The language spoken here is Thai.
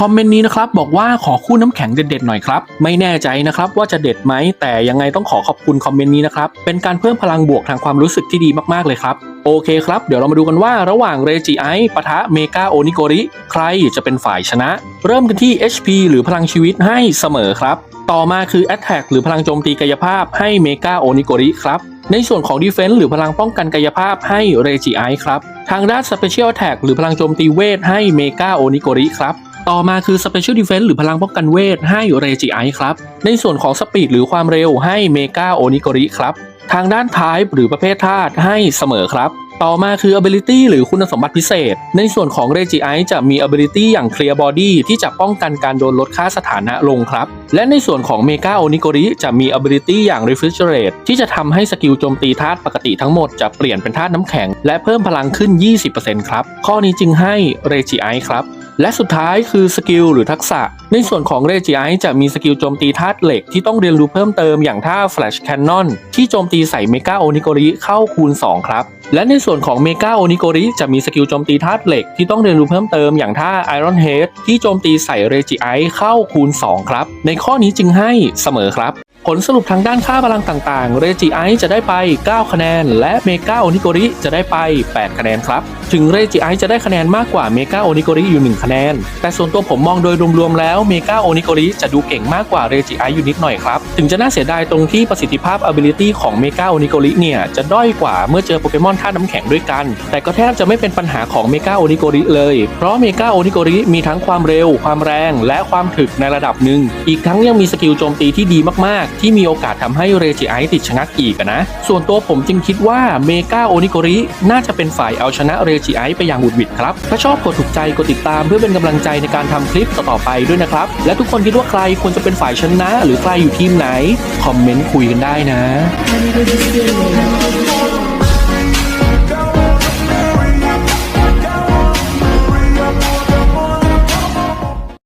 คอมเมนต์นี้นะครับบอกว่าขอคู่น้ำแข็งเด็ดๆหน่อยครับ ไม่แน่ใจนะครับว่าจะเด็ดไหมแต่ยังไงต้องขอขอบคุณคอมเมนต์นี้นะครับเป็นการเพิ่มพลังบวกทางความรู้สึกที่ดีมากๆเลยครับโอเคครับ เดี๋ยวเรามาดูกันว่าระหว่างเรจิไอปะทะเมกาโอนิโกริ ใครจะเป็นฝ่ายชนะ เริ่มกันที่ HP หรือพลังชีวิตให้เสมอครับ ต่อมาคือ Attack หรือพลังโจมตีกายภาพให้เมกาโอนิโกริครับ ในส่วนของ Defense หรือพลังป้องกันกายภาพให้เรจิไอครับ ทางด้าน Special Attack หรือพลังโจมตีเวทให้เมกาโอนิโกริครับ ต่อมาคือ Special Defense หรือพลังป้องกันเวท ให้เรจิไอครับ ในส่วนของสปีดหรือความเร็วให้เมกาโอนิโกริครับ ทางด้าน Type หรือประเภทธาตุให้เสมอครับ ต่อมาคือ ability หรือคุณสมบัติพิเศษ ในส่วนของ Regi i จะมี ability อย่าง clear body ที่จะป้องกันการโดนลดค่าสถานะลงครับ และในส่วนของ Mega Onigori จะมี ability อย่าง refrigerate ที่จะทำให้สกิลโจมตีธาตุปกติทั้งหมดจะเปลี่ยนเป็นธาตุน้ำแข็ง และเพิ่มพลังขึ้น 20%ครับ ข้อนี้จึงให้ Regi i ครับ และสุดท้ายคือสกิลหรือทักษะ ในส่วนของเรจิไอจะมีสกิลโจมตีธาตุเหล็กที่ต้องเรียนรู้เพิ่มเติมอย่างท่า Flash Cannon ที่โจมตีใส่เมกาโอนิโกริเข้าคูณ 2 ครับ และในส่วนของเมกาโอนิโกริจะมีสกิลโจมตีธาตุเหล็กที่ต้องเรียนรู้เพิ่มเติมอย่างท่า Iron Head ที่โจมตีใส่เรจิไอเข้าคูณ 2 ครับ ในข้อนี้จึงให้เสมอครับ ผลสรุปทางด้านค่าพลังต่างๆ เรจิไอจะได้ไป 9 คะแนน และเมกาโอนิโกริจะได้ไป 8 คะแนนครับ ถึงเรจิไอจะได้คะแนนมากกว่าเมกาโอนิโกริอยู่ 1 คะแนน แต่ส่วนตัวผมมองโดยรวมๆแล้วเมกาโอนิโกริจะดูเก่งมากกว่าเรจิไออยู่นิดหน่อยครับ ถึงจะน่าเสียดายตรงที่ประสิทธิภาพ ability ของเมกาโอนิโกริเนี่ยจะด้อยกว่าเมื่อเจอโปเกมอนท่าตุน้ำแข็งด้วยกัน แต่ก็แทบจะไม่เป็นปัญหาของเมกาโอนิโกริเลย เพราะเมกาโอนิโกริมีทั้งความเร็ว ความแรง และความถึกในระดับหนึ่งอีกทั้งยังมีสกิลโจมตีที่ดีมากๆที่มีโอกาสทำให้เรจิไอติดชะงักอีกนะ ส่วนตัวผมจึงคิดว่าเมกาโอนิโกริน่าจะเป็นฝ่ายเอาชนะเรจิไอไปอย่างบุดหวิดครับ ถ้าชอบกดถูกใจกดติดตามเพื่อเป็นกำลังใจในการทำคลิปต่อๆไปด้วยนะครับ และทุกคนคิดว่าใครควรจะเป็นฝ่ายชนะ หรือใครอยู่ทีมไหน คอมเมนต์คุยกันได้นะ